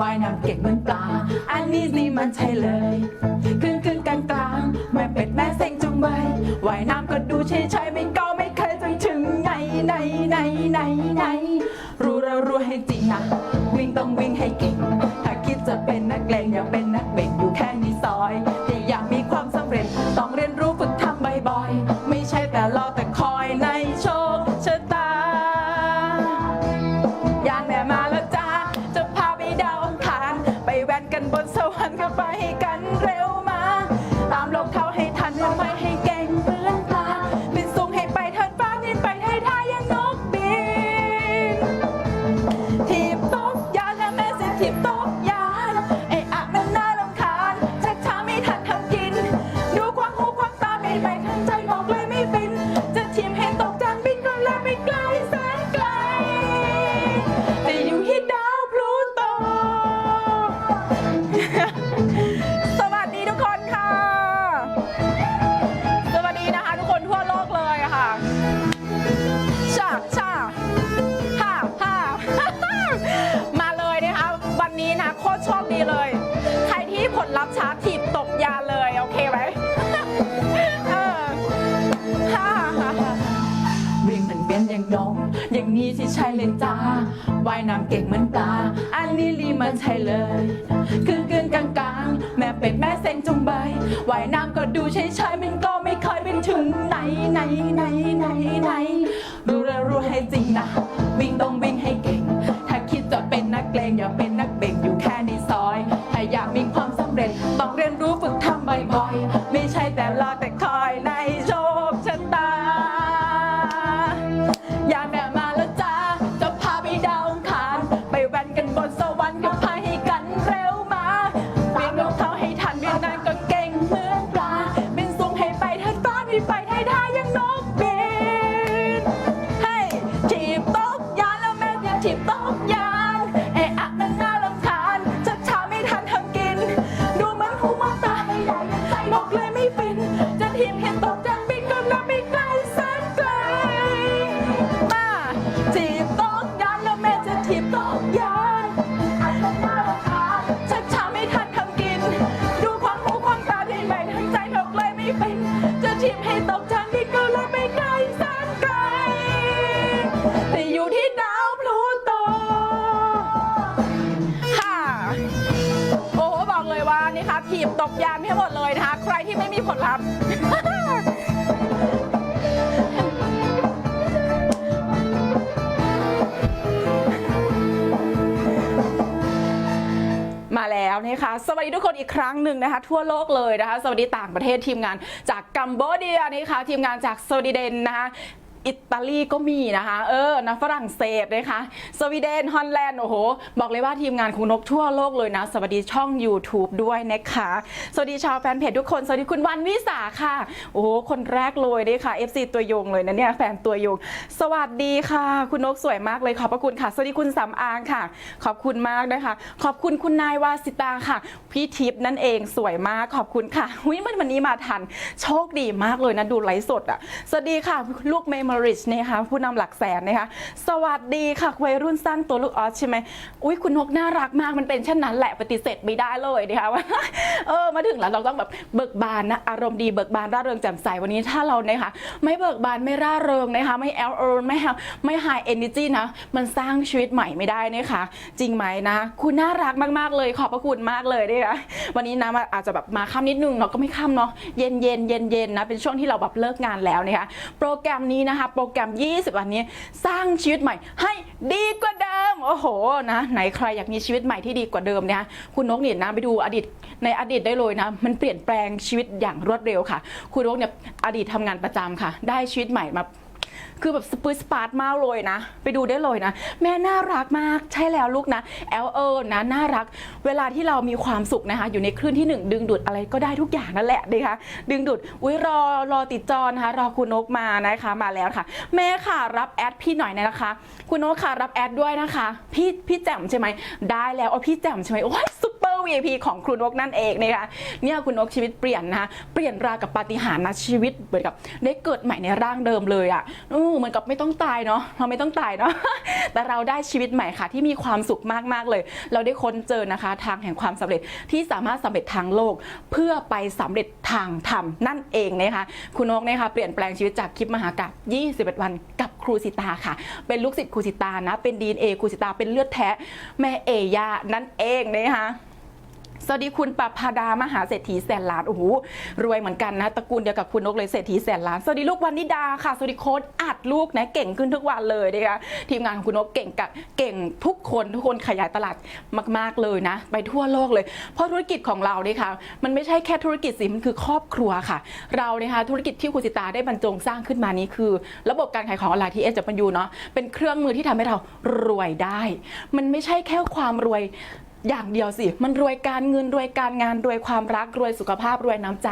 ว่ายน้ำเก่งเหมือนปลา อันนี้สิมันใช่เลยครึ่งครึ่งกลางกลางๆแม่เป็ดแม่เซ็งจุงใบว่ายน้ำก็ดูเฉยเฉยไม่ก็ไม่เคยจนถึงไหนไหนไหนไหนไหนรู้แล้วรู้ให้จริงนะวิ่งต้องวิ่งให้เก่ง ถ้าคิดจะเป็นนักเลงอย่าเป็นนักเบ่ง ไหนไหนไหนไหนไหนรู้แล้วรู้ให้จริงนะ วิ่งต้องวิ่งให้เก่ง รที่ไม่มีผลลัพธ์มาแล้วนะคะสวัสดีทุกคนอีกครั้งหนึ่งนะคะ ทั่วโลกเลยนะคะ สวัสดีต่างประเทศทีมงานจากกัมโบเดียนะคะทีมงานจากสวีเดนนะคะ อิตาลีก็มีนะคะ เออนะฝรั่งเศสนะคะสวีเดนฮอลแลนด์โอ้โห บอกเลยว่าทีมงานคุณนกทั่วโลกเลยนะ สวัสดีช่อง YouTube ด้วยนะคะ สวัสดีชาวแฟนเพจทุกคน สวัสดีคุณวันวิสาค่ะ โอ้โห คนแรกเลยด้วยค่ะ FC ตัวยงเลยนะเนี่ยแฟนตัวยง สวัสดีค่ะ คุณนกสวยมากเลยขอบพระคุณค่ะ สวัสดีคุณสำอางค่ะ ขอบคุณมากนะคะ ขอบคุณคุณนายวาสิตาค่ะ พี่ทิพย์นั่นเองสวยมากขอบคุณค่ะวิมันวันนี้มาทัน โชคดีมากเลยนะดูไลฟ์สดอะสวัสดีค่ะ ลูกเมมโมริชนะคะผู้นำหลักแสนนะคะสวัสดีค่ะวัยรุ่นสั้นตัวลูกออสใช่ไหมอุ้ยคุณนกน่ารักมากมันเป็นเช่นนั้นแหละปฏิเสธไม่ได้เลยนะคะว่าเออมาถึงแล้วเราต้องแบบเบิกบานนะอารมณ์ดีเบิกบานร่าเริงแจ่มใสวันนี้ถ้าเรานะคะไม่เบิกบานไม่ร่าเริงนะคะไม่แอลเอิร์ไม่ไม่ไฮเอนเนจีนะมันสร้างชีวิตใหม่ไม่ได้นะคะจริงไหมนะ คุณน่ารักมากๆเลยขอบพระคุณมากเลยนะคะวันนี้นะมาอาจจะแบบมาค่ำนิดนึงเนาะก็ไม่ค่ำเนาะเย็นเย็นเย็นเย็นนะเป็นช่วงที่เราแบบเลิกงานแล้วนะคะโปรแกรมนี้นะคะโปรแกรม 20 วันนี้สร้างชีวิตใหม่ให้ดีกว่าเดิม โอ้โหนะไหนใครอยากมีชีวิตใหม่ที่ดีกว่าเดิมนะคะคุณนกเนี่ยนะไปดูอดีตในอดีตได้เลยนะ มันเปลี่ยนแปลงชีวิตอย่างรวดเร็วค่ะ คุณนกเนี่ยอดีตทำงานประจำค่ะ ได้ชีวิตใหม่มา คือแบบสปืสปาร์ตมากเลยนะ ไปดูได้เลยนะ แม่น่ารักมากใช่แล้วลูกนะแอลเออนะน่ารัก เวลาที่เรามีความสุขนะคะ อยู่ในคลื่นที่หนึ่งดึงดูดอะไรก็ได้ทุกอย่างนั่นแหละนะคะดึงดูดอุ้ยรอรอติดจอนะคะ รอคุณนกมานะคะมาแล้วค่ะ แม่ค่ะรับแอดพี่หน่อยนะคะ คุณนกค่ะรับแอดด้วยนะคะ พี่พี่แจ่มใช่ไหมได้แล้วเอาพี่แจ่มใช่ไหมโอ้ยซุปเปอร์ VIP ของครูนกนั่นเองนะคะเนี่ยคุณนกชีวิตเปลี่ยนนะคะเปลี่ยนราวกับปาฏิหาริย์นะชีวิตเหมือนกับได้เกิดใหม่ในร่างเดิมเลยอะ่ะเหมือนกับไม่ต้องตายเนาะเราไม่ต้องตายเนาะแต่เราได้ชีวิตใหม่ค่ะ ที่มีความสุขมากๆเลย เราได้ค้นเจอนะคะ ทางแห่งความสำเร็จที่สามารถสำเร็จทางโลก เพื่อไปสำเร็จทางธรรมนั่นเองนะคะคุณนกนะคะเปลี่ยนแปลงชีวิตจากคลิปมหากาบ21 วันกับครูสิตาค่ะ เป็นลูกศิษย์ครูสิตานะ เป็นดีเอครูสิตาเป็นเลือดแท้แม่เอยานั่นเองนะคะ สวัสดีคุณปภาดามหาเศรษฐีแสนล้านโอ้โหรวยเหมือนกันนะตระกูลเดียวกับคุณนกเลยเศรษฐีแสนล้านสวัสดีลูกวันนิดาค่ะสวัสดีโค้ดอัดลูกนะเก่งขึ้นทุกวันเลยนะคะทีมงานของคุณนกเก่งกับเก่งทุกคนทุกคนขยายตลาดมาก ๆเลยนะ ไปทั่วโลกเลย เพราะธุรกิจของเราเนี่ยค่ะมันไม่ใช่แค่ธุรกิจสิมันคือครอบครัวค่ะ เราเนี่ยค่ะธุรกิจที่คุณสิตาได้บรรจงสร้างขึ้นมานี้คือ ระบบการขายของออนไลน์ที่เอสจะยูเนาะเป็นเครื่องมือที่ทำให้เรารวยได้ มันไม่ใช่แค่ความรวย อย่างเดียวสิ มันรวยการเงินรวยการงานรวยความรักรวยสุขภาพรวยน้ำใจ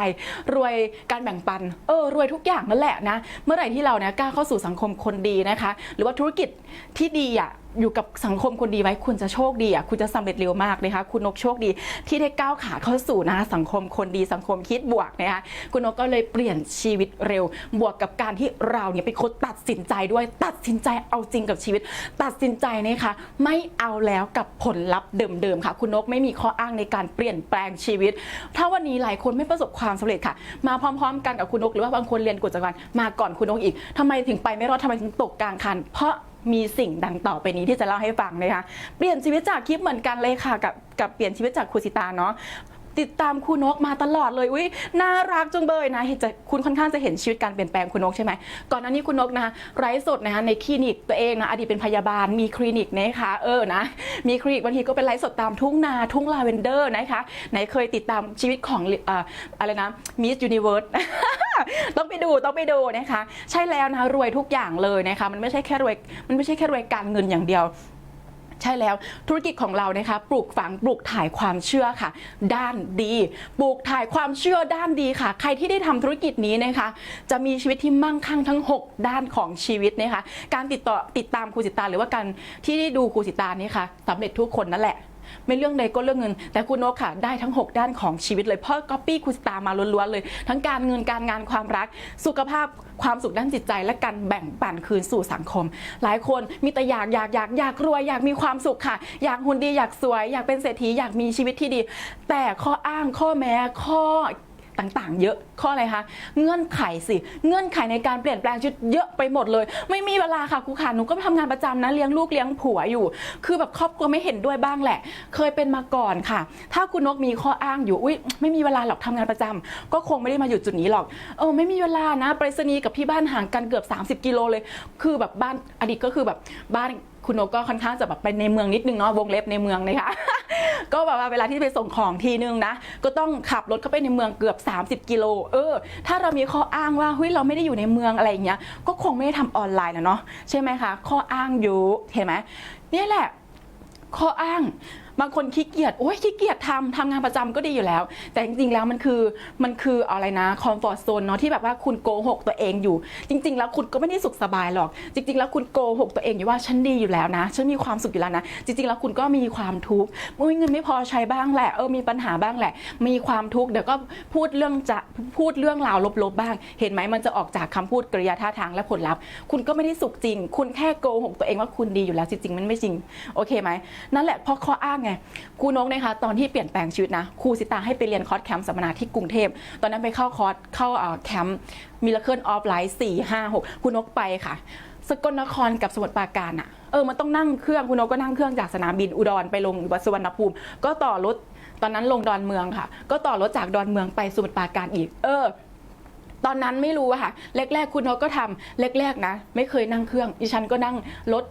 รวยการแบ่งปัน เออ รวยทุกอย่างนั่นแหละนะ เมื่อไหร่ที่เราเนี่ยกล้าเข้าสู่สังคมคนดีนะคะ หรือว่าธุรกิจที่ดีอะ อยู่กับสังคมคนดีไว้คุณจะโชคดีอะคุณจะสำเร็จเร็วมากนะคะคุณนกโชคดีที่ได้ก้าวขาเข้าสู่นะคะสังคมคนดีสังคมคิดบวกนะคะคุณนกก็เลยเปลี่ยนชีวิตเร็ว บวกกับการที่เราเนี่ยเป็นคนตัดสินใจด้วยตัดสินใจเอาจริงกับชีวิต ตัดสินใจนะคะไม่เอาแล้วกับผลลัพธ์เดิมๆค่ะ คุณนกไม่มีข้ออ้างในการเปลี่ยนแปลงชีวิต ถ้าวันนี้หลายคนไม่ประสบความสำเร็จค่ะ มาพร้อม ๆ กันกับคุณนกหรือว่าบางคนเรียนกฎจักรวาลมาก่อนคุณนกอีกทำไมถึงไปไม่รอดทำไมถึงตกกลางคัน เพราะ มีสิ่งดังต่อไปนี้ที่จะเล่าให้ฟังนะคะ เปลี่ยนชีวิตจากคลิปเหมือนกันเลยค่ะกับกับเปลี่ยนชีวิตจากครูสิตาเนาะ ติดตามครูนกมาตลอดเลยอุ้ยน่ารักจังเลยนะเห็นจะคุณค่อนข้างจะเห็นชีวิตการเปลี่ยนแปลงคุณนกใช่ไหมก่อนหน้านี้คุณนกนะคะไร้สดนะคะในคลินิกตัวเองนะอดีตเป็นพยาบาลมีคลินิกนะคะเออนะมีคลินิกบางทีก็เป็นไลฟ์สดตามทุ่งนาทุ่งลาเวนเดอร์นะคะไหนเคยติดตามชีวิตของออะไรนะมิสยูนิเวิร์สต้องไปดูต้องไปดูนะคะ ใช่แล้วนะรวยทุกอย่างเลยนะคะมันไม่ใช่แค่รวยมันไม่ใช่แค่รวยการเงินอย่างเดียว ใช่แล้วธุรกิจของเรานะคะปลูกฝังปลูกถ่ายความเชื่อค่ะ ด้านดีปลูกถ่ายความเชื่อด้านดีค่ะ ใครที่ได้ทำธุรกิจนี้นะคะ จะมีชีวิตที่มั่งคั่งทั้ง 6 ด้านของชีวิตนะคะ การติดต่อติดตามครูสิตาหรือว่าการที่ได้ดูครูสิตานี่ค่ะสำเร็จทุกคนนั่นแหละ ไม่เรื่องใดก็เรื่องเงิน แต่คุณนกค่ะได้ทั้ง 6 ด้านของชีวิตเลยเพราะก๊อปปี้คุณสตามาล้วนๆเลย ทั้งการเงินการงานความรัก สุขภาพความสุขด้านจิตใจ และการแบ่งปันคืนสู่สังคม หลายคนมีแต่อยากอยากอยากอยากรวยอยากมีความสุขค่ะ อยากหุ่นดีอยากสวย อยากเป็นเศรษฐีอยากมีชีวิตที่ดี แต่ข้ออ้างข้อแม้ข้อ ต่างๆ เยอะข้ออะไรคะเงื่อนไขสิเงื่อนไขในการเปลี่ยนแปลงชีวิตเยอะไปหมดเลย ไม่มีเวลาค่ะครูขาหนูก็ทำงานประจำนะเลี้ยงลูกเลี้ยงผัวอยู่ คือแบบครอบครัวไม่เห็นด้วยบ้างแหละ เคยเป็นมาก่อนค่ะ ถ้าคุณนกมีข้ออ้างอยู่อุ้ยไม่มีเวลาหรอกทำงานประจำก็คงไม่ได้มาอยู่จุดนี้หรอกเออไม่มีเวลานะไปรษณีย์กับที่บ้านห่างกันเกือบ 30 กิโลเลย คือแบบบ้านอดีตก็คือแบบบ้าน คุณนกก็ค่อนข้างจะแบบไปในเมืองนิดนึงเนาะวงเล็บในเมืองนะคะก็แบบว่าเวลาที่ไปส่งของทีนึงนะ ก็ต้องขับรถเข้าไปในเมืองเกือบ 30 กิโล เออ ถ้าเรามีข้ออ้างว่าเฮ้ยเราไม่ได้อยู่ในเมืองอะไรอย่างเงี้ย ก็คงไม่ได้ทำออนไลน์นะเนาะใช่ไหมคะ ข้ออ้างอยู่เห็นไหมเนี่ยแหละ ข้ออ้าง บางคนขี้เกียจโอ้ยขี้เกียจทำทำงานประจำก็ดีอยู่แล้ว แต่จริงๆแล้วมันคือมันคืออะไรนะคอมฟอร์ z โซนเนาะที่แบบว่าคุณโกหกตัวเองอยู่ จริง ๆ แล้วคุณก็ไม่ได้สุขสบายหรอก จริง ๆ แล้วคุณโกหกตัวเองอยู่ว่าฉันดีอยู่แล้วนะฉันมีความสุขอยู่แล้วนะจริงๆแล้วคุณก็มีความทุกข์มุ้ยเงินไม่พอใช้บ้างแหละเออมีปัญหาบ้างแหละ มีความทุกข์เดี๋ยวก็พูดเรื่องจะพูดเรื่องราวลบๆบ้าง เห็นไหมมันจะออกจากคำพูดกริยาท่าทางและผลลัพธ์ คุณก็ไม่ได้สุขจริง คุณแค่โกหกตัวเองว่าคุณดีอยู่แล้วจริงๆมันไม่จริงโอเคไหมนั่นแหละเพราะข้ออ้างไงครูนกนะคะตอนที่เปลี่ยนแปลงชีวิตนะครูสิตาให้ไปเรียนคอร์สแคมป์สัมมนาที่กรุงเทพ ตอนนั้นไปเข้าคอร์สเข้าแคมป์มิลเคิลออฟไลท์สี่ห้าหกคุณนกไปค่ะสกลนครกับสมุทรปราการอะเออมันต้องนั่งเครื่องคุณนกก็นั่งเครื่องจากสนามบินอุดรไปลงวัดสุวรรณภูมิ ก็ต่อรถตอนนั้นลงดอนเมืองค่ะ ก็ต่อรถจากดอนเมืองไปสมุทรปราการอีก เออ ตอนนั้นไม่รู้อะค่ะแรกๆคุณนกก็ทำแรกๆนะ ไม่เคยนั่งเครื่อง ดิฉันก็นั่งรถ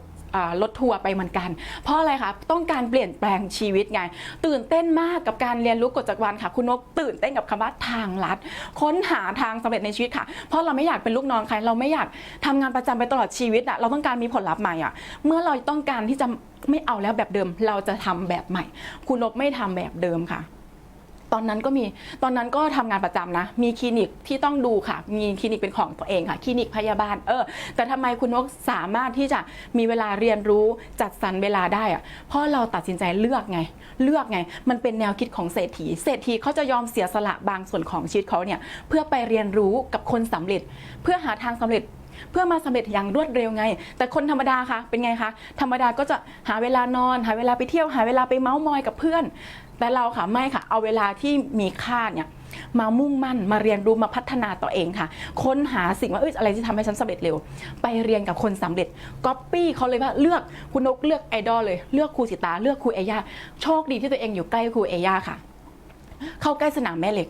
รถทัวร์ไปเหมือนกัน เพราะอะไรคะต้องการเปลี่ยนแปลงชีวิตไง ตื่นเต้นมากกับการเรียนรู้กฎจักรวาลค่ะ คุณนกตื่นเต้นกับคำว่าทางลัด ค้นหาทางสำเร็จในชีวิตค่ะ เพราะเราไม่อยากเป็นลูกน้องใครเราไม่อยากทำงานประจำไปตลอดชีวิตอะเราต้องการมีผลลัพธ์ใหม่อะเมื่อเราต้องการที่จะไม่เอาแล้วแบบเดิม เราจะทำแบบใหม่ คุณนกไม่ทำแบบเดิมค่ะ ตอนนั้นก็มีตอนนั้นก็ทำงานประจำนะ มีคลินิกที่ต้องดูค่ะ มีคลินิกเป็นของตัวเองค่ะ คลินิกพยาบาล เออ แต่ทำไมคุณนกสามารถที่จะมีเวลาเรียนรู้จัดสรรเวลาได้อะเพราะเราตัดสินใจเลือกไง เลือกไง มันเป็นแนวคิดของเศรษฐี เศรษฐีเขาจะยอมเสียสละบางส่วนของชีวิตเขาเนี่ย เพื่อไปเรียนรู้กับคนสำเร็จ เพื่อหาทางสำเร็จเพื่อมาสำเร็จอย่างรวดเร็วไง แต่คนธรรมดาคะเป็นไงคะ ธรรมดาก็จะหาเวลานอน หาเวลาไปเที่ยว หาเวลาไปเมาส์มอยกับเพื่อน แต่เราค่ะไม่ค่ะ เอาเวลาที่มีค่าเนี่ยมามุ่งมั่นมาเรียนรู้มาพัฒนาตัวเองค่ะ ค้นหาสิ่งว่าเอ้ยอะไรที่ทำให้ฉันสำเร็จเร็ว ไปเรียนกับคนสำเร็จก๊อปปี้เขาเลยว่าเลือกคุณนกเลือกไอดอลเลยเลือกครูสิตาเลือกครูเอย่าโชคดีที่ตัวเองอยู่ใกล้ครูเอย่าค่ะ เข้าใกล้สนามแม่เหล็ก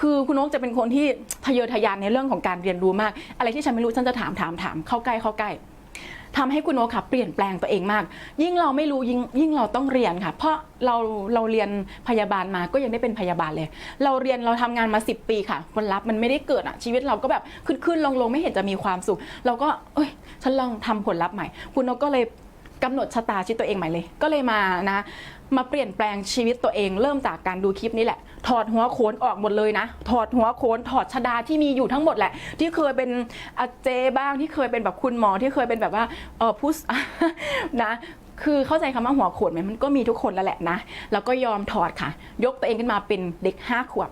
คือคุณนกจะเป็นคนที่ทะเยอทะยานในเรื่องของการเรียนรู้มาก อะไรที่ฉันไม่รู้ฉันจะถามถามถามเข้าใกล้เข้าใกล้ ทำให้คุณโอค่ะเปลี่ยนแปลงตัวเองมาก ยิ่งเราไม่รู้ยิ่งยิ่งเราต้องเรียนค่ะ เพราะเราเราเรียนพยาบาลมาก็ยังได้เป็นพยาบาลเลย เราเรียนเราทำงานมา 10 ปีค่ะผลลัพธ์มันไม่ได้เกิดอะชีวิตเราก็แบบขึ้นขึ้นลงลงไม่เห็นจะมีความสุข เราก็เอ้ยฉันลองทำผลลัพธ์ใหม่ คุณโอก็เลย กำหนดชะตาชีวิตตัวเองใหม่เลย ก็เลยมานะ มาเปลี่ยนแปลงชีวิตตัวเองเริ่มจากการดูคลิปนี้แหละ ถอดหัวโขนออกหมดเลยนะ ถอดหัวโขนถอดชดาที่มีอยู่ทั้งหมดแหละ ที่เคยเป็นอาเจบ้างที่เคยเป็นแบบคุณหมอที่เคยเป็นแบบว่าเออผู้นะคือเข้าใจคำว่าหัวโขนไหมมันก็มีทุกคนแล้วแหละนะ แล้วก็ยอมถอดค่ะ ยกตัวเองขึ้นมาเป็นเด็กห้าขวบ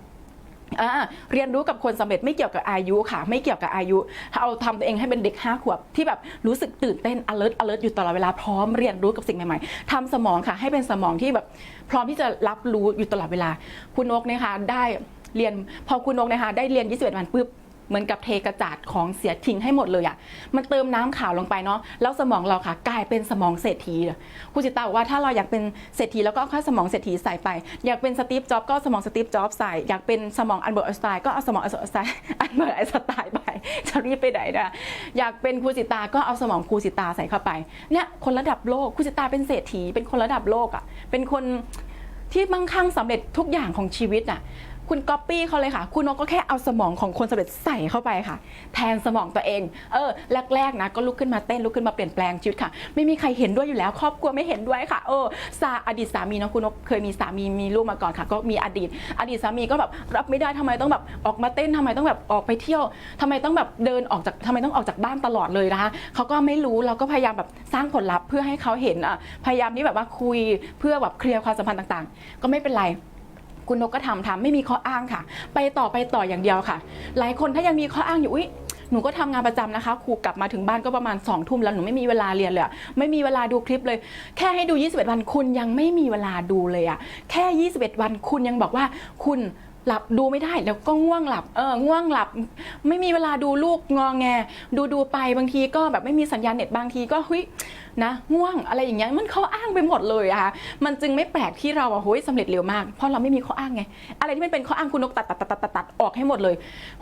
เรียนรู้กับคนสำเร็จไม่เกี่ยวกับอายุค่ะ ไม่เกี่ยวกับอายุ เอาทำตัวเองให้เป็นเด็กห้าขวบที่แบบรู้สึกตื่นเต้น alert alert อยู่ตลอดเวลาพร้อมเรียนรู้กับสิ่งใหม่ๆทำสมองค่ะ ให้เป็นสมองที่แบบพร้อมที่จะรับรู้อยู่ตลอดเวลา คุณนกนะคะได้เรียนพอคุณนกนะคะได้เรียน 21 วันปุ๊บ เหมือนกับเทกระจาดของเสียทิ้งให้หมดเลยอะ่ะมันเติมน้ำขาวลงไปเนาะแล้วสมองเราค่ะ กลายเป็นสมองเศรษฐีเลยครูจิตาบอกว่าถ้าเราอยากเป็นเศรษฐีแล้วก็เอาสมองเศรษฐีใส่ไป อยากเป็นสตีฟจ็อบก็สมองสตีฟจ็อบใส่อยากเป็นสมองอันเบิร์ตไอสไตน์ก็เอาสมองอันเบิร์ตไอสไตน์อันเบิร์ตไอสไตน์ไปจะรีบไปไหนนะอยากเป็นครูจิตาก็เอาสมองครูจิตาใส่เข้าไปเนี่ยคนระดับโลกครูจิตาเป็นเศรษฐีเป็นคนระดับโลกอะ่ะเป็นคนที่มั่งคั่งสำเร็จทุกอย่างของชีวิตน่ะ คุณก๊อปปี้เขาเลยค่ะ คุณนกก็แค่เอาสมองของคนสำเร็จใส่เข้าไปค่ะ แทนสมองตัวเอง เออ แรกๆนะก็ลุกขึ้นมาเต้นลุกขึ้นมาเปลี่ยนแปลงชีวิตค่ะ ไม่มีใครเห็นด้วยอยู่แล้วครอบครัวไม่เห็นด้วยค่ะเออสาอดีตสามีเนาะคุณนกเคยมีสามีมีลูกมาก่อนค่ะ ก็มีอดีต อดีตสามีก็แบบรับไม่ได้ทำไมต้องแบบออกมาเต้นทำไมต้องแบบออกไปเที่ยวทำไมต้องแบบเดินออกจากทำไมต้องออกจากบ้านตลอดเลยนะคะเขาก็ไม่รู้เราก็พยายามแบบสร้างผลลัพธ์เพื่อให้เขาเห็นอะพยายามที่แบบว่าคุยเพื่อแบบเคลียร์ความสัมพันธ์ต่าง ๆ ก็ไม่เป็นไร คุณนกก็ทำทำไม่มีข้ออ้างค่ะ ไปต่อไปต่ออย่างเดียวค่ะ หลายคนถ้ายังมีข้ออ้างอยู่อุ๊ยหนูก็ทำงานประจำนะคะครูกลับมาถึงบ้านก็ประมาณ2องทุ่มแล้วหนูไม่มีเวลาเรียนเลยไม่มีเวลาดูคลิปเลย แค่ให้ดู 21 วันคุณยังไม่มีเวลาดูเลยอะแค่ 21 วันคุณยังบอกว่าคุณ หลับดูไม่ได้แล้วก็ง่วงหลับเออง่วงหลับ ไม่มีเวลาดูลูกงอแง ดูดูไปบางทีก็แบบไม่มีสัญญาณเน็ตบางทีก็เฮ้ยนะง่วงอะไรอย่างเงี้ยมันเขาอ้างไปหมดเลยอะค่ะมันจึงไม่แปลกที่เราอะโหยสำเร็จเร็วมาก เพราะเราไม่มีข้ออ้างไง อะไรที่มันเป็นข้ออ้างคุณนกตัดตัดตัดตัดตัดตัดออกให้หมดเลย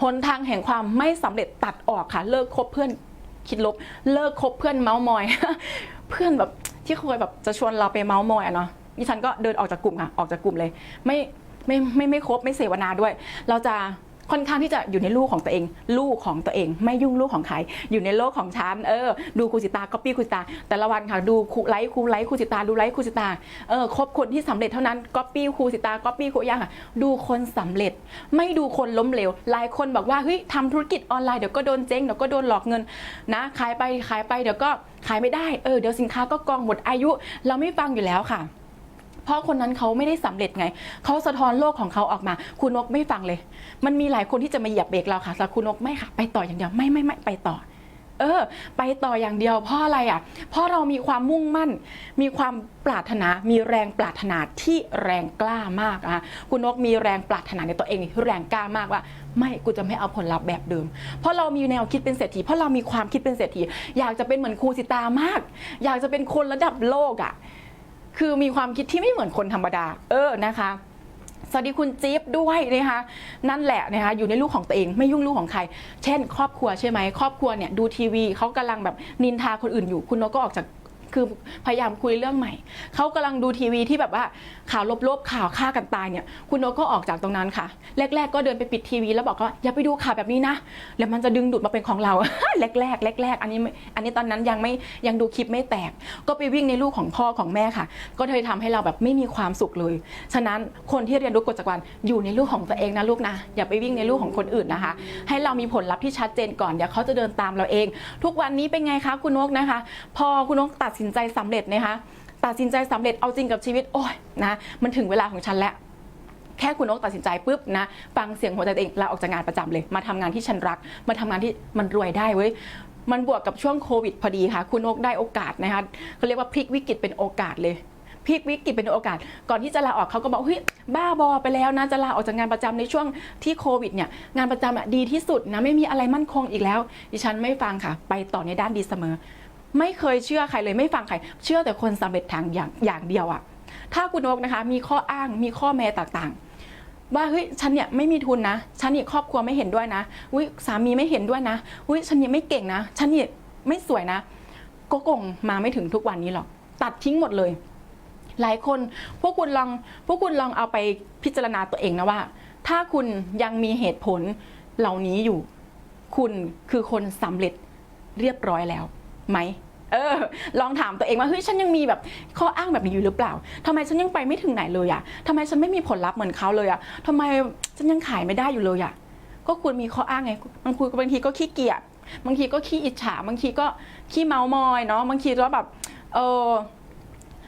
หนทางแห่งความไม่สำเร็จตัดออกค่ะ เลิกคบเพื่อนคิดลบ เลิกคบเพื่อนเมาส์มอย เพื่อนแบบที่เคยแบบจะชวนเราไปเมาส์มอยอะเนาะดิฉันก็เดินออกจากกลุ่มค่ะ ออกจากกลุ่มเลย ไม่ ไม่ไม่ไม่ครบไม่เสวนาด้วย เราจะค่อนข้างที่จะอยู่ในลูกของตัวเอง ลูกของตัวเอง ไม่ยุ่งลูกของใคร อยู่ในโลกของฉันเออดูครูสิตาก๊อปปี้ครูสิตา แต่ละวันค่ะดูครูไลค์ครูไลค์ครูสิตาดูไลค์ครูสิตาเออคบคนที่สำเร็จเท่านั้นก๊อปปี้ครูสิตาก๊อปปี้ครูย่างค่ะ ดูคนสำเร็จ ไม่ดูคนล้มเหลวหลายคนบอกว่าเฮ้ยทำธุรกิจออนไลน์เดี๋ยวก็โดนเจ๊งเดี๋ยวก็โดนหลอกเงินนะขายไปขายไปเดี๋ยวก็ขายไม่ได้เออเดี๋ยวสินค้าก็กองหมดอายุ เราไม่ฟังอยู่แล้วค่ะ เพราะคนนั้นเขาไม่ได้สำเร็จไง เขาสะท้อนโลกของเขาออกมา คุณนกไม่ฟังเลย มันมีหลายคนที่จะมาเหยียบเบรกเราค่ะแต่คุณนกไม่ค่ะ ไปต่ออย่างเดียวไม่ไม่ไม่ไปต่อ เออ ไปต่ออย่างเดียวเพราะอะไรอะ เพราะเรามีความมุ่งมั่น มีความปรารถนา มีแรงปรารถนาที่แรงกล้ามากอะคุณนกมีแรงปรารถนาในตัวเองที่แรงกล้ามากว่าไม่กูจะไม่เอาผลลัพธ์แบบเดิม เพราะเรามีแนวคิดเป็นเศรษฐี เพราะเรามีความคิดเป็นเศรษฐี อยากจะเป็นเหมือนครูสิตามาก อยากจะเป็นคนระดับโลกอะ คือมีความคิดที่ไม่เหมือนคนธรรมดา เออนะคะสวัสดีคุณจิ๊บด้วยนะคะนั่นแหละนะคะอยู่ในลูกของตัวเองไม่ยุ่งลูกของใคร เช่น ครอบครัวใช่ไหมครอบครัวเนี่ยดูทีวีเขากำลังแบบนินทาคนอื่นอยู่ คุณนกก็ออกจากคือพยายามคุยเรื่องใหม่ เขากำลังดูทีวีที่แบบว่า ข่าวลบๆข่าวฆ่ากันตายเนี่ยคุณโนกก็ออกจากตรงนั้นค่ะ แรก ๆ ก็เดินไปปิดทีวีแล้วบอกว่าอย่าไปดูข่าวแบบนี้นะแล้วมันจะดึงดูดมาเป็นของเรา แรกๆแรกๆอันนี้อันนี้ตอนนั้นยังไม่ยังดูคลิปไม่แตก ก็ไปวิ่งในลูกของพ่อของแม่ค่ะ ก็เลยทำให้เราแบบไม่มีความสุขเลย ฉะนั้นคนที่เรียนรู้กฎจักรวาลอยู่ในลูกของตัวเองนะลูกนะ อย่าไปวิ่งในลูกของคนอื่นนะคะ ให้เรามีผลลัพธ์ที่ชัดเจนก่อนเดี๋ยวเขาจะเดินตามเราเอง ทุกวันนี้เป็นไงคะคุณนกนะคะ พอคุณนกตัดสินใจสำเร็จนะคะ ตัดสินใจสำเร็จเอาจริงกับชีวิต โอ้ยนะมันถึงเวลาของฉันแล้วแค่คุณนกตัดสินใจปุ๊บนะฟังเสียงหัวใจตัวเองลาออกจากงานประจำเลย มาทำงานที่ฉันรัก มาทำงานที่มันรวยได้เว้ยมันบวกกับช่วงโควิดพอดีค่ะ คุณนกได้โอกาสนะคะเขาเรียกว่าพลิกวิกฤตเป็นโอกาสเลยพลิกวิกฤตเป็นโอกาส ก่อนที่จะลาออกเขาก็บอกเฮ้ยบ้าบอไปแล้วนะจะลาออกจากงานประจำในช่วงที่โควิดเนี่ยงานประจำอะดีที่สุดนะไม่มีอะไรมั่นคงอีกแล้ว ดิฉันไม่ฟังค่ะ ไปต่อในด้านดีเสมอ ไม่เคยเชื่อใครเลยไม่ฟังใคร เชื่อแต่คนสำเร็จทางอย่างอย่างเดียวอะถ้าคุณนกนะคะ มีข้ออ้างมีข้อแม้ต่างๆ ว่าเฮ้ยฉันเนี่ยไม่มีทุนนะฉันเนี่ยครอบครัวไม่เห็นด้วยนะอุ้ยสามีไม่เห็นด้วยนะอุ้ยฉันเนี่ยไม่เก่งนะฉันเนี่ยไม่สวยนะก็คงมาไม่ถึงทุกวันนี้หรอกตัดทิ้งหมดเลย หลายคนพวกคุณลองพวกคุณลองเอาไปพิจารณาตัวเองนะว่า ถ้าคุณยังมีเหตุผลเหล่านี้อยู่ คุณคือคนสำเร็จเรียบร้อยแล้ว ไหมเออ ลองถามตัวเองว่าเฮ้ยฉันยังมีแบบข้ออ้างแบบนี้อยู่หรือเปล่าทำไมฉันยังไปไม่ถึงไหนเลยอะทำไมฉันไม่มีผลลัพธ์เหมือนเขาเลยอะทำไมฉันยังขายไม่ได้อยู่เลยอะก็คุณมีข้ออ้างไงบางคุณบางทีก็ขี้เกียจบางทีก็ขี้อิจฉาบางทีก็ขี้เมามอยเนาะบางทีก็แบบเออ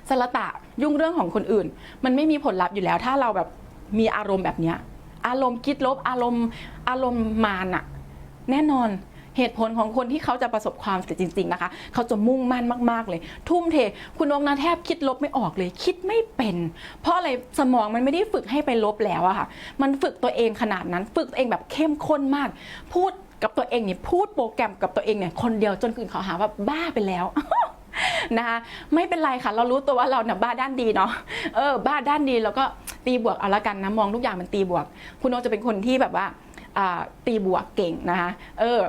สละตะยุ่งเรื่องของคนอื่น มันไม่มีผลลัพธ์อยู่แล้ว ถ้าเราแบบมีอารมณ์แบบเนี้ยอารมณ์คิดลบอารมณ์อารมณ์มารอะแน่นอน เหตุผลของคนที่เขาจะประสบความสำเร็จจริง ๆนะคะ เขาจะมุ่งมั่นมาก ๆ เลย ทุ่มเท คุณนกนะแทบคิดลบไม่ออกเลย คิดไม่เป็น เพราะอะไรสมองมันไม่ได้ฝึกให้ไปลบแล้วอะค่ะ มันฝึกตัวเองขนาดนั้น ฝึกตัวเองแบบเข้มข้นมาก พูดกับตัวเองเนี่ยพูดโปรแกรมกับตัวเองเนี่ยคนเดียวจนคืนเขาหาว่าบ้าไปแล้วนะคะไม่เป็นไรค่ะ เรารู้ตัวว่าเราเนี่ยบ้าด้านดีเนาะเออ บ้าด้านดีแล้วก็ตีบวกเอาละกันนะมองทุกอย่างมันตีบวก คุณโนจะเป็นคนที่แบบว่าตีบวกเก่งนะคะเออ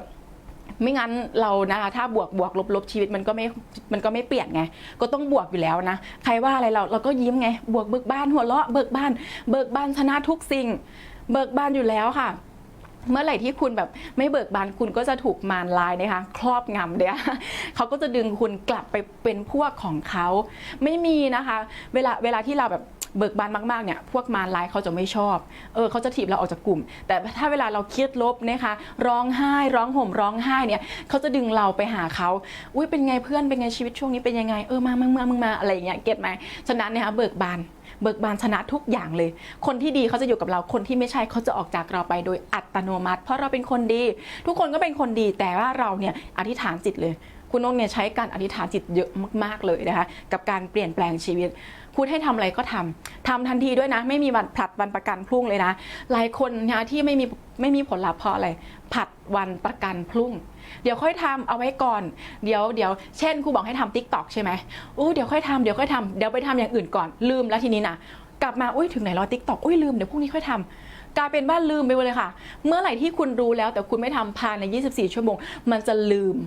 ไม่งั้นเรานะคะถ้าบวกบวกลบลบชีวิตมันก็ไม่มันก็ไม่เปลี่ยนไง ก็ต้องบวกอยู่แล้วนะ ใครว่าอะไรเราเราก็ยิ้มไง บวกเบิกบ้านหัวเราะเบิกบ้าน เบิกบ้านชนะทุกสิ่ง เบิกบ้านอยู่แล้วค่ะเมื่อไหร่ที่คุณแบบไม่เบิกบานคุณก็จะถูกมารลายนะคะครอบงำเดียเขาก็จะดึงคุณกลับไปเป็นพวกของเขา ไม่มีนะคะ เวลาเวลาที่เราแบบ เบิกบานมากๆเนี่ยพวกมารลายเขาจะไม่ชอบเออเขาจะถีบเราออกจากกลุ่ม แต่ถ้าเวลาเราเครียดลบนะคะร้องไห้ร้องห่มร้องไห้เนี่ยเขาจะดึงเราไปหาเขาอุ้ยเป็นไงเพื่อนเป็นไงชีวิตช่วงนี้เป็นยังไงเออมามึงมามึงมาอะไรอย่างเงี้ยเก็ตไหมฉะนั้นเนี่ยค่ะเบิกบานเบิกบานชนะทุกอย่างเลย คนที่ดีเขาจะอยู่กับเรา คนที่ไม่ใช่เขาจะออกจากเราไปโดยอัตโนมัติ เพราะเราเป็นคนดี ทุกคนก็เป็นคนดี แต่ว่าเราเนี่ยอธิษฐานจิตเลย คุณนกเนี่ยใช้การอธิษฐานจิตเยอะมาก ๆเลยนะคะ กับการเปลี่ยนแปลงชีวิต พูดให้ทำอะไรก็ทำทำทันทีด้วยนะ ไม่มีวันผลัดวันประกันพรุ่งเลยนะ หลายคนนะที่ไม่มีไม่มีผลลัพธ์เพราะอะไรผัดวันประกันพรุ่ง เดี๋ยวค่อยทำเอาไว้ก่อน เดี๋ยวเดี๋ยวเช่นครูบอกให้ทำติ๊กต็อกใช่ไหมอู้เดี๋ยวค่อยทำเดี๋ยวค่อยทำเดี๋ยวไปทำอย่างอื่นก่อนลืมแล้วทีนี้นะกลับมาอุ้ยถึงไหนรอติ๊กต็อกอุ้ยลืมเดี๋ยวพรุ่งนี้ค่อยทำกลายเป็นว่าลืมไปเลยค่ะ เมื่อไหร่ที่คุณรู้แล้วแต่คุณไม่ทำภายใน 24 ชั่วโมง มันจะลืม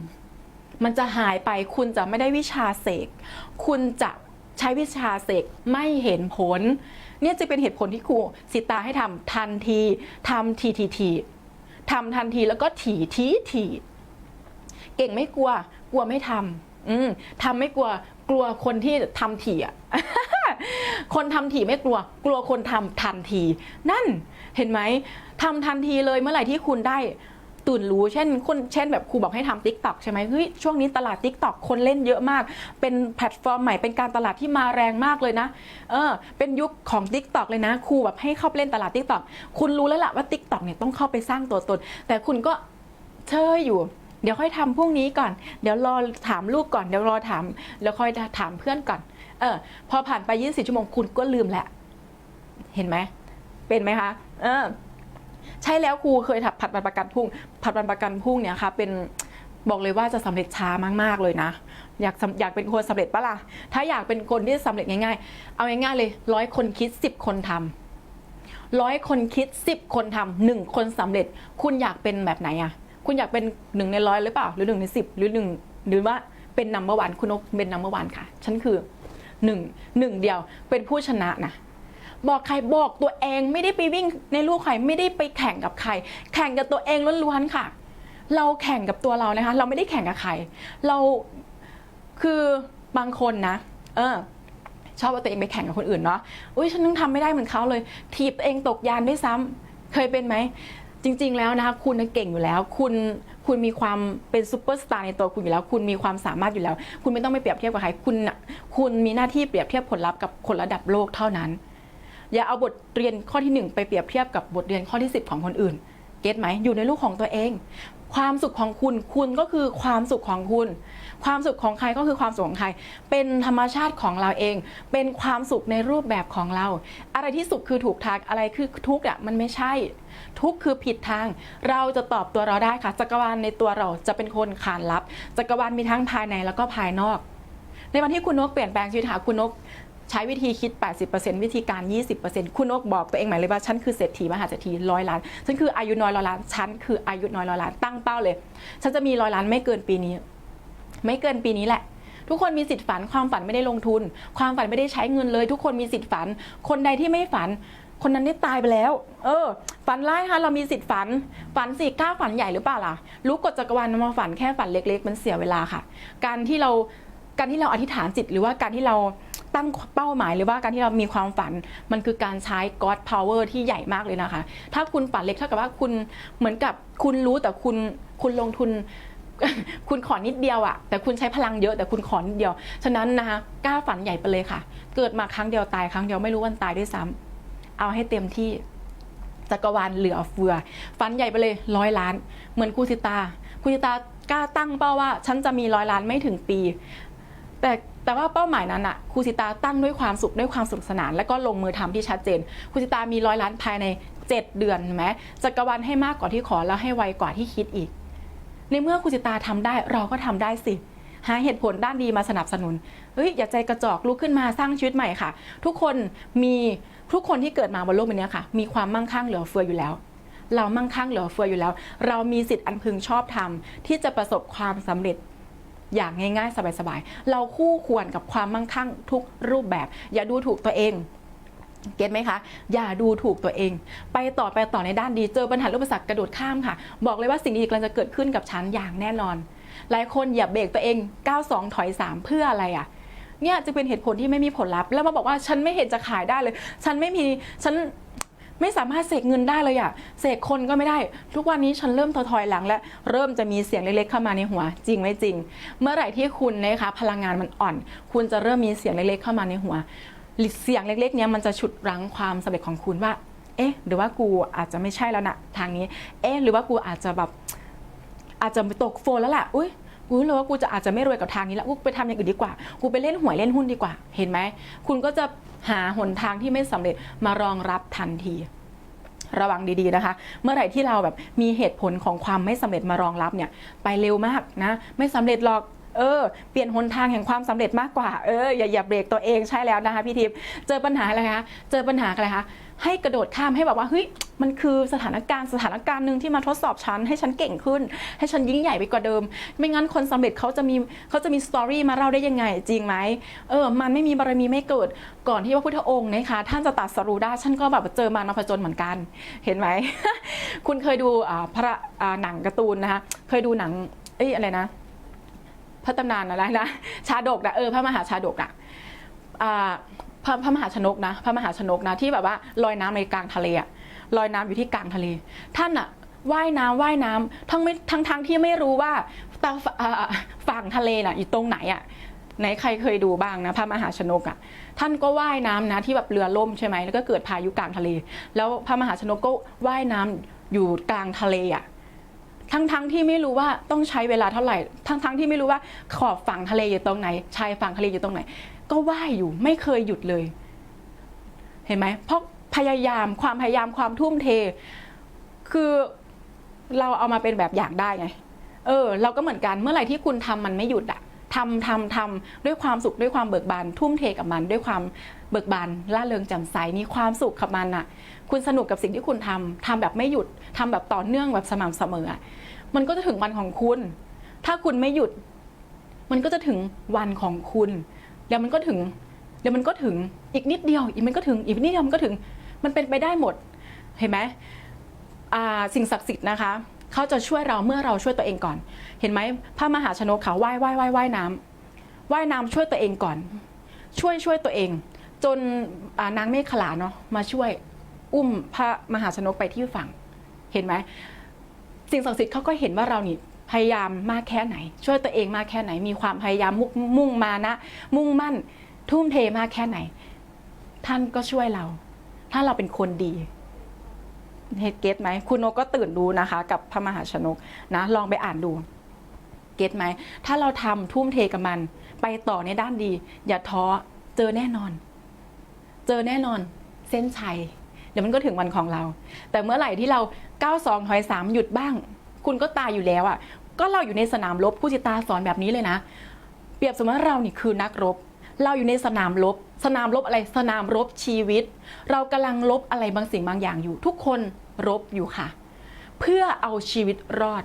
มันจะหายไป คุณจะไม่ได้วิชาเสก คุณจะ ช้วิชาเสกไม่เห็นผล เนี่ยจะเป็นเหตุผลที่ครูสิตาให้ทำทันทีทำทีทีทีทำทันทีแล้วก็ถีทีทีเก่งไม่กลัว กลัวไม่ทำอืมทำไม่กลัว กลัวคนที่ทำถี่อะคนทำถี่ไม่กลัว กลัวคนทำทันที นั่นเห็นไหมทำทันทีเลยเมื่อไหร่ที่คุณได้ ตื่นรู้เช่นคนเช่นแบบครูบอกให้ทำ t ิ k t o k ใช่ไหมเฮ้ยช่วงนี้ตลาด t ิ k t o k คนเล่นเยอะมาก เป็นแพลตฟอร์มใหม่เป็นการตลาดที่มาแรงมากเลยนะเออเป็นยุคของ t ิ k t o k เลยนะครูแบบให้เข้าไปเล่นตลาด t ิ k t o k คุณรู้แล้วล่ะว่า t ิ k t o k เนี่ยต้องเข้าไปสร้างตัวตน แต่คุณก็เชยอยู่เดี๋ยวค่อยทำพรุ่งนี้ก่อน เดี๋ยวรอถามลูกก่อน เดี๋ยวรอถาม แล้วค่อยถามเพื่อนก่อน เออ พอผ่านไป24ชั่วโมงคุณก็ลืมแหละ เห็นไหม เป็นไหมคะ เออ ใช่แล้วครูเคยถัดผัดวันประกันพุ่งผัดวันประกันพุ่งเนี่ยค่ะเป็นบอกเลยว่าจะสำเร็จช้ามากๆเลยนะ อยากอยากเป็นคนสำเร็จปะล่ะถ้าอยากเป็นคนที่สำเร็จง่าย ๆ เอาง่ายๆเลยร้อยคนคิดสิบคนทำร้อยคนคิดสิบคนทำหนึ่งคนสำเร็จ คุณอยากเป็นแบบไหนอะคุณอยากเป็นหนึ่งในร้อยหรือเปล่า หรือหนึ่งในสิบหรือหนึ่งหรือว่าเป็นนัมเบอร์วันคุณนกเป็นนัมเบอร์วันค่ะฉันคือหนึ่งหนึ่งเดียวเป็นผู้ชนะนะ บอกใครบอกตัวเองไม่ได้ไปวิ่งในลูกใครไม่ได้ไปแข่งกับใคร แข่งกับตัวเองล้วนๆค่ะ เราแข่งกับตัวเรานะคะ เราไม่ได้แข่งกับใคร เราคือบางคนนะ เออ ชอบว่าตัวเองไปแข่งกับคนอื่นเนาะอุ้ยฉันต้องทำไม่ได้เหมือนเขาเลย ทีบตัวเองตกยานด้วยซ้ำเคยเป็นไหมจริง ๆ แล้วนะคะคุณเก่งอยู่แล้ว คุณคุณมีความเป็นซูเปอร์สตาร์ในตัวคุณอยู่แล้ว คุณมีความสามารถอยู่แล้ว คุณไม่ต้องไปเปรียบเทียบกับใครคุณน่ะคุณมีหน้าที่เปรียบเทียบผลลัพธ์กับคนระดับโลกเท่านั้น อย่าเอาบทเรียนข้อที่หนึ่งไปเปรียบเทียบกับบทเรียนข้อที่ 10 ของคนอื่น เก็ตไหมอยู่ในลูกของตัวเอง ความสุขของคุณคุณก็คือความสุขของคุณ ความสุขของใครก็คือความสุขของใคร เป็นธรรมชาติของเราเอง เป็นความสุขในรูปแบบของเรา อะไรที่สุขคือถูกทางอะไรคือทุกข์อะมันไม่ใช่ ทุกข์คือผิดทาง เราจะตอบตัวเราได้ค่ะ จักรวาลในตัวเราจะเป็นคนขานรับ จักรวาลมีทั้งภายในแล้วก็ภายนอกในวันที่คุณนกเปลี่ยนแปลงชีวิตหาคุณนก ใช้วิธีคิด 80%วิธีการ 20%คุณนกบอกตัวเองหมายเลยว่าฉันคือเศรษฐีมหาเศรษฐีร้อยล้านฉันคืออายุน้อยร้อยล้านฉันคืออายุน้อยร้อยล้านตั้งเป้าเลยฉันจะมีร้อยล้านไม่เกินปีนี้ ไม่เกินปีนี้แหละทุกคนมีสิทธิ์ฝันความฝันไม่ได้ลงทุน ความฝันไม่ได้ใช้เงินเลย ทุกคนมีสิทธิ์ฝัน คนใดที่ไม่ฝัน คนนั้นได้ตายไปแล้ว เออ ฝันร้ายค่ะเรามีสิทธิ์ฝัน ฝันสิกล้าฝันใหญ่หรือเปล่าล่ะรู้กฎจักรวาลมาฝันแค่ฝันเล็ก ๆ มันเสียเวลาค่ะ การที่เราการที่เราอธิษฐานจิตหรือว่าการที่เรา ตั้งเป้าหมายหรือว่าการที่เรามีความฝันมันคือการใช้ God power ที่ใหญ่มากเลยนะคะ ถ้าคุณฝันเล็กเท่ากับว่าคุณเหมือนกับคุณรู้แต่คุณคุณลงทุนคุณขอนิดเดียวอะแต่คุณใช้พลังเยอะแต่คุณขอนิดเดียว ฉะนั้นนะคะกล้าฝันใหญ่ไปเลยค่ะ เกิดมาครั้งเดียวตายครั้งเดียวไม่รู้วันตายด้วยซ้ำเอาให้เต็มที่จักรวาลเหลือเฟือฝันใหญ่ไปเลยร้อยล้าน เหมือนครูสิตาครูสิตากล้าตั้งเป้าว่า ฉันจะมีร้อยล้านไม่ถึงปี แต่ แต่ว่าเป้าหมายนั้นอะครูสิตาตั้งด้วยความสุขด้วยความสนุกสนาน แล้วก็ลงมือทำที่ชัดเจนครูสิตามีร้อยล้านภายใน 7 เดือนไหมจักรวาลให้มากกว่าที่ขอแล้วให้ไวกว่าที่คิดอีก ในเมื่อครูสิตาทำได้เราก็ทำได้สิหาเหตุผลด้านดีมาสนับสนุน เฮ้ย อย่าใจกระจอกลุกขึ้นมาสร้างชีวิตใหม่ค่ะ ทุกคนมีทุกคนที่เกิดมาบนโลกใบนี้ค่ะ มีความมั่งคั่งเหลือเฟืออยู่แล้ว เรามั่งคั่งเหลือเฟืออยู่แล้ว เรามีสิทธิ์อันพึงชอบธรรมที่จะประสบความสำเร็จ อย่างง่ายๆ สบายๆ เราคู่ควรกับความมั่งคั่งทุกรูปแบบ อย่าดูถูกตัวเองเก็ตไหมคะ อย่าดูถูกตัวเอง ไปต่อไปต่อในด้านดี เจอปัญหาอุปสรรคกระโดดข้ามค่ะ บอกเลยว่าสิ่งดีกำลังจะเกิดขึ้นกับฉันอย่างแน่นอน หลายคนอย่าเบรกตัวเอง 92 ถอย 3 เพื่ออะไรอะ เนี่ยจะเป็นเหตุผลที่ไม่มีผลลัพธ์ แล้วมาบอกว่าฉันไม่เห็นจะขายได้เลย ฉันไม่มี ฉัน ไม่สามารถเสกเงินได้เลยอะเสกคนก็ไม่ได้ ทุกวันนี้ฉันเริ่มถอยหลังและเริ่มจะมีเสียงเล็กๆเข้ามาในหัว จริงไหมจริง เมื่อไหร่ที่คุณนะคะพลังงานมันอ่อน คุณจะเริ่มมีเสียงเล็กๆเข้ามาในหัวเสียงเล็กๆเนี้ยมันจะฉุดรั้งความสำเร็จของคุณว่า เอ๊ะ หรือว่ากูอาจจะไม่ใช่แล้วนะทางนี้ เอ๊ะ หรือว่ากูอาจจะแบบอาจจะไปตกโฟนแล้วแหละอุ้ยกูรู้เลยว่ากูจะอาจจะไม่รวยกับทางนี้แล้ว กูไปทำอย่างอื่นดีกว่า กูไปเล่นหวยเล่นหุ้นดีกว่า เห็นไหม คุณก็จะ หาหนทางที่ไม่สำเร็จมารองรับทันทีระวังดีๆนะคะ เมื่อไหร่ที่เราแบบมีเหตุผลของความไม่สำเร็จมารองรับเนี่ย ไปเร็วมากนะ ไม่สำเร็จหรอก เออ เปลี่ยนหนทางแห่งความสำเร็จมากกว่า เออ อย่าอย่าเบรกตัวเองใช่แล้วนะคะพี่ทิพย์ เจอปัญหาอะไรคะ เจอปัญหาอะไรคะ ให้กระโดดข้ามให้แบบว่าเฮ้ยมันคือสถานการณ์สถานการณ์หนึ่งที่มาทดสอบฉันให้ฉันเก่งขึ้น ให้ฉันยิ่งใหญ่ไปกว่าเดิม ไม่งั้นคนสำเร็จเขาจะมีเขาจะมีสตอรี่มาเล่าได้ยังไงจริงไหมเออมันไม่มีบารมีไม่เกิดก่อนที่พระพุทธองค์นะคะท่านจะตัดสรู้ได้ฉันก็แบบเจอมารมาผจญเหมือนกัน เห็นไหมคุณเคยดูพระหนังการ์ตูนนะคะเคยดูหนังเอ้ยอะไรนะพระตำนานอะไรนะชาดกนะเออพระมหาชาดกอะอ่า พระพระมหาชนกนะพระมหาชนกนะที่แบบว่าลอยน้ำในกลางทะเลอะลอยน้ำอยู่ที่กลางทะเล ท่านอะว่ายน้ำว่ายน้ำทั้งไม่ทั้งทั้งที่ไม่รู้ว่าตาฝั่งทะเลน่ะอยู่ตรงไหนอะไหนใครเคยดูบ้างนะพระมหาชนกอะท่านก็ว่ายน้ำนะที่แบบเรือล่มใช่ไหมแล้วก็เกิดพายุกลางทะเล แล้วพระมหาชนกก็ว่ายน้ำอยู่กลางทะเลอะทั้งๆทที่ไม่รู้ว่าต้องใช้เวลาเท่าไหร่ ทั้งๆทที่ไม่รู้ว่าขอบฝั่งทะเลอยู่ตรงไหนชายฝั่งทะเลอยู่ตรงไหน ก็ว่ายอยู่ไม่เคยหยุดเลย เห็นไหมเพราะพยายามความพยายามความทุ่มเท คือเราเอามาเป็นแบบอย่างได้ไง เออ เราก็เหมือนกันเมื่อไหร่ที่คุณทำมันไม่หยุดอะทำทำทำด้วยความสุขด้วยความเบิกบานทุ่มเทกับมัน ด้วยความเบิกบานล่าเริงแจ่มใสมีความสุขกับมันอะคุณสนุกกับสิ่งที่คุณทำทำแบบไม่หยุดทำแบบต่อเนื่องแบบสม่ำเสมอ มันก็จะถึงวันของคุณ ถ้าคุณไม่หยุด มันก็จะถึงวันของคุณ ดี๋ยวมันก็ถึง เดี๋ยวมันก็ถึงอีกนิดเดียวอีกมันก็ถึงอีกนิดเดียวมันก็ถึงมันเป็นไปได้หมดเห็นไหมสิ่งศักดิ์สิทธิ์นะคะเขาจะช่วยเราเมื่อเราช่วยตัวเองก่อน เห็นไหมพระมหาชนกเขาว่ายว่ายว่ายว่ายน้ำว่ายน้ำช่วยตัวเองก่อน ช่วยช่วยตัวเอง จนนางเมฆขลาเนาะมาช่วยอุ้มพระมหาชนกไปที่ฝั่ง เห็นไหมสิ่งศักดิ์สิทธิ์เขาก็เห็นว่าเรานี่ พยายามมากแค่ไหน ช่วยตัวเองมากแค่ไหน มีความพยายามมุ่งมานะ มุ่งมั่นทุ่มเทมากแค่ไหน ท่านก็ช่วยเรา ถ้าเราเป็นคนดีเฮดเกตไหมคุณนกก็ตื่นดูนะคะ กับพระมหาชนกนะ ลองไปอ่านดู เกตไหม ถ้าเราทำทุ่มเทกับมัน ไปต่อในด้านดี อย่าท้อเจอแน่นอน เจอแน่นอน เส้นชัยเดี๋ยวมันก็ถึงวันของเรา แต่เมื่อไหร่ที่เราก้าวสองถอยสามหยุดบ้าง คุณก็ตายอยู่แล้วอะ ก็เราอยู่ในสนามรบผู้จิตาสอนแบบนี้เลยนะ เปรียบเสมือนเรานี่คือนักรบ เราอยู่ในสนามรบ สนามรบอะไรสนามรบชีวิต เรากำลังรบอะไรบางสิ่งบางอย่างอยู่ ทุกคนรบอยู่ค่ะ เพื่อเอาชีวิตรอด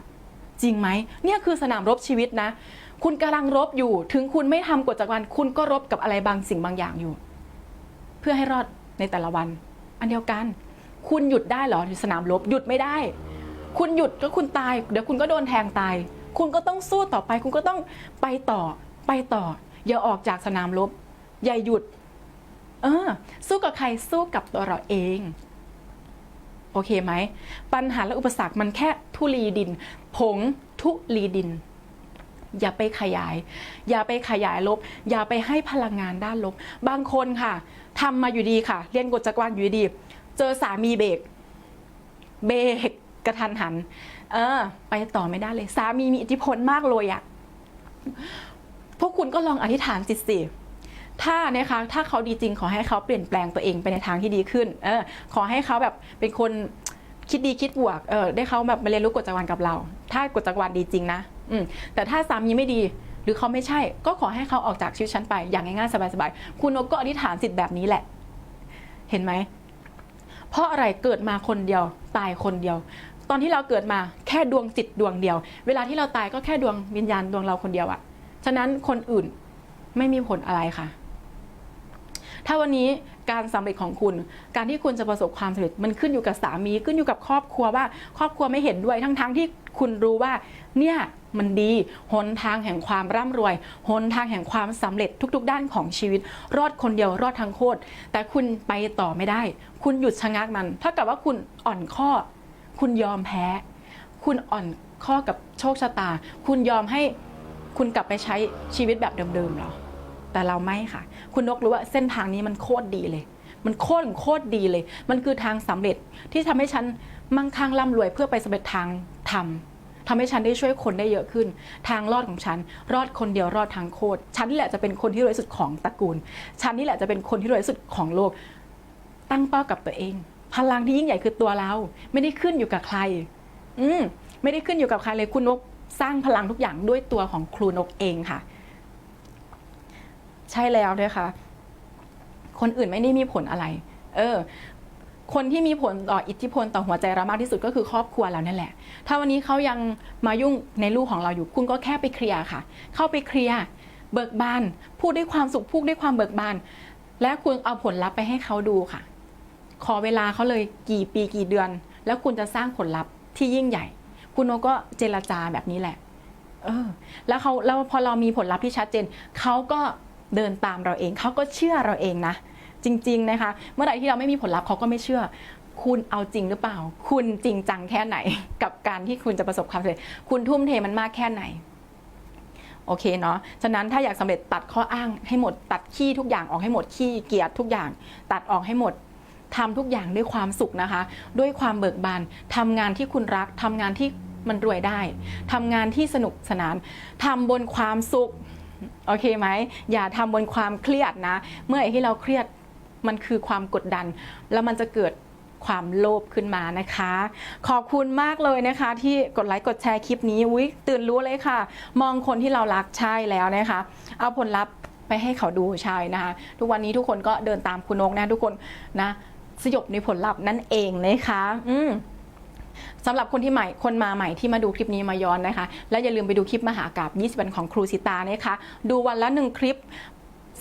จริงไหมเนี่ยคือสนามรบชีวิตนะ คุณกำลังรบอยู่ ถึงคุณไม่ทำกฎจักรวาลคุณก็รบกับอะไรบางสิ่งบางอย่างอยู่ เพื่อให้รอดในแต่ละวัน อันเดียวกัน คุณหยุดได้เหรอในสนามรบหยุดไม่ได้ คุณหยุดก็คุณตาย เดี๋ยวคุณก็โดนแทงตาย คุณก็ต้องสู้ต่อไป คุณก็ต้องไปต่อไปต่อ อย่าออกจากสนามรบอย่าหยุด เออ สู้กับใครสู้กับตัวเราเอง โอเคไหม ปัญหาและอุปสรรคมันแค่ทุลีดิน ผงทุลีดิน อย่าไปขยาย อย่าไปขยายลบ อย่าไปให้พลังงานด้านลบ บางคนค่ะทำมาอยู่ดีค่ะ เรียนกฎจักรวาลอยู่ดี เจอสามีเบรกเบรก กระทันหัน เออ ไปต่อไม่ได้เลย สามีมีอิทธิพลมากเลยอะพวกคุณก็ลองอธิษฐานจิตสิถ้านะคะถ้าเขาดีจริงขอให้เขาเปลี่ยนแปลงตัวเองไปในทางที่ดีขึ้น เออ ขอให้เขาแบบเป็นคนคิดดีคิดบวก เออ ได้เขาแบบมาเรียนรู้กฎจักรวาลกับเรา ถ้ากฎจักรวาลดีจริงนะ อืม แต่ถ้าสามีไม่ดี หรือเขาไม่ใช่ ก็ขอให้เขาออกจากชีวิตฉันไป อย่างง่ายๆสบายๆ คุณนกก็อธิษฐานสิทธิ์แบบนี้แหละ เห็นไหม เพราะอะไรเกิดมาคนเดียว ตายคนเดียว ตอนที่เราเกิดมาแค่ดวงจิตดวงเดียว เวลาที่เราตายก็แค่ดวงวิญญาณดวงเราคนเดียวอะฉะนั้นคนอื่นไม่มีผลอะไรค่ะ ถ้าวันนี้การสำเร็จของคุณ การที่คุณจะประสบความสำเร็จมันขึ้นอยู่กับสามีขึ้นอยู่กับครอบครัวว่า ครอบครัวไม่เห็นด้วยทั้งๆทที่คุณรู้ว่า เนี่ยมันดีหนทางแห่งความร่ำรวยหนทางแห่งความสำเร็จทุก ๆ ด้านของชีวิต รอดคนเดียวรอดทั้งโคตรแต่คุณไปต่อไม่ได้ คุณหยุดชะงักมัน ถ้ากับว่าคุณอ่อนข้อ คุณยอมแพ้ คุณอ่อนข้อกับโชคชะตา คุณยอมให้คุณกลับไปใช้ชีวิตแบบเดิมๆหรอ แต่เราไม่ค่ะ คุณนกรู้ว่าเส้นทางนี้มันโคตรดีเลย มันโคตรโคตรดีเลย มันคือทางสำเร็จที่ทำให้ฉันมั่งคั่งร่ำรวยเพื่อไปสำเร็จทางธรรมทำให้ฉันได้ช่วยคนได้เยอะขึ้น ทางรอดของฉัน รอดคนเดียวรอดทางโคตรฉันนี่แหละจะเป็นคนที่รวยสุดของตระกูล ฉันนี่แหละจะเป็นคนที่รวยสุดของโลก ตั้งเป้ากับตัวเอง พลังที่ยิ่งใหญ่คือตัวเรา ไม่ได้ขึ้นอยู่กับใคร อืมไม่ได้ขึ้นอยู่กับใครเลยคุณนกสร้างพลังทุกอย่างด้วยตัวของครูนกเองค่ะ ใช่แล้วด้วยค่ะ คนอื่นไม่ได้มีผลอะไร เออ คนที่มีผลต่ออิทธิพลต่อหัวใจเรามากที่สุดก็คือครอบครัวเรานั่นแหละ ถ้าวันนี้เขายังมายุ่งในลูกของเราอยู่ คุณก็แค่ไปเคลียร์ค่ะ เข้าไปเคลียร์เบิกบาน พูดด้วยความสุขพูดด้วยความเบิกบาน และคุณเอาผลลัพธ์ไปให้เขาดูค่ะ ขอเวลาเขาเลยกี่ปีกี่เดือน แล้วคุณจะสร้างผลลัพธ์ที่ยิ่งใหญ่ คุณโนก็เจรจาแบบนี้แหละ เออ แล้วเขาแล้วพอเรามีผลลัพธ์ที่ชัดเจนเขาก็เดินตามเราเองเขาก็เชื่อเราเองนะ จริง ๆ นะคะ เมื่อไหร่ที่เราไม่มีผลลัพธ์เขาก็ไม่เชื่อ คุณเอาจริงหรือเปล่า คุณจริงจังแค่ไหน กับการที่คุณจะประสบความสำเร็จ คุณทุ่มเทมันมากแค่ไหนโอเคเนาะ ฉะนั้นถ้าอยากสำเร็จตัดข้ออ้างให้หมด ตัดขี้ทุกอย่างออกให้หมดขี้เกียรติทุกอย่าง ตัดออกให้หมด ทำทุกอย่างด้วยความสุขนะคะ ด้วยความเบิกบานทำงานที่คุณรักทำงานที่มันรวยได้ทำงานที่สนุกสนานทำบนความสุขโอเคไหมอย่าทำบนความเครียดนะ เมื่อไหร่ที่เราเครียดมันคือความกดดัน แล้วมันจะเกิดความโลภขึ้นมานะคะ ขอบคุณมากเลยนะคะ ที่กดไลค์กดแชร์คลิปนี้อุ้ยตื่นรู้เลยค่ะ มองคนที่เรารักใช่แล้วนะคะ เอาผลลัพธ์ไปให้เขาดูใช่นะคะ ทุกวันนี้ทุกคนก็เดินตามคุณนกนะทุกคนนะ สยบในผลลัพธ์นั่นเองนะคะอืมสำหรับคนที่ใหม่คนมาใหม่ที่มาดูคลิปนี้มาย้อนนะคะ และอย่าลืมไปดูคลิปมหากราบ20วันของครูสิตานะคะ ดูวันละหนึ่งคลิป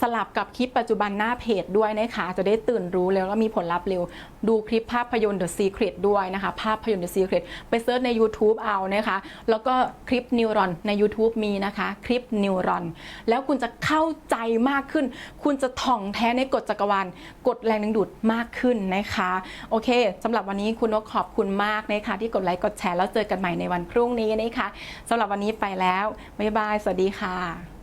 สลับกับคลิปปัจจุบันหน้าเพจด้วยนะคะ จะได้ตื่นรู้แล้วก็มีผลลัพธ์เร็ว ดูคลิปภาพยนตร์ The Secret ด้วยนะคะ ภาพยนตร์ The Secret ไปเซิร์ชใน YouTube เอานะคะ แล้วก็คลิป Neuron ใน YouTube มีนะคะ คลิป Neuron แล้วคุณจะเข้าใจมากขึ้น คุณจะท่องแท้ในกฎจักรวาลกฎแรงดึงดูดมากขึ้นนะคะ โอเคสำหรับวันนี้คุณนกขอบคุณมากนะคะที่กดไลค์กดแชร์แล้วเจอกันใหม่ในวันพรุ่งนี้นะคะสำหรับวันนี้ไปแล้วบ๊ายบายสวัสดีค่ะ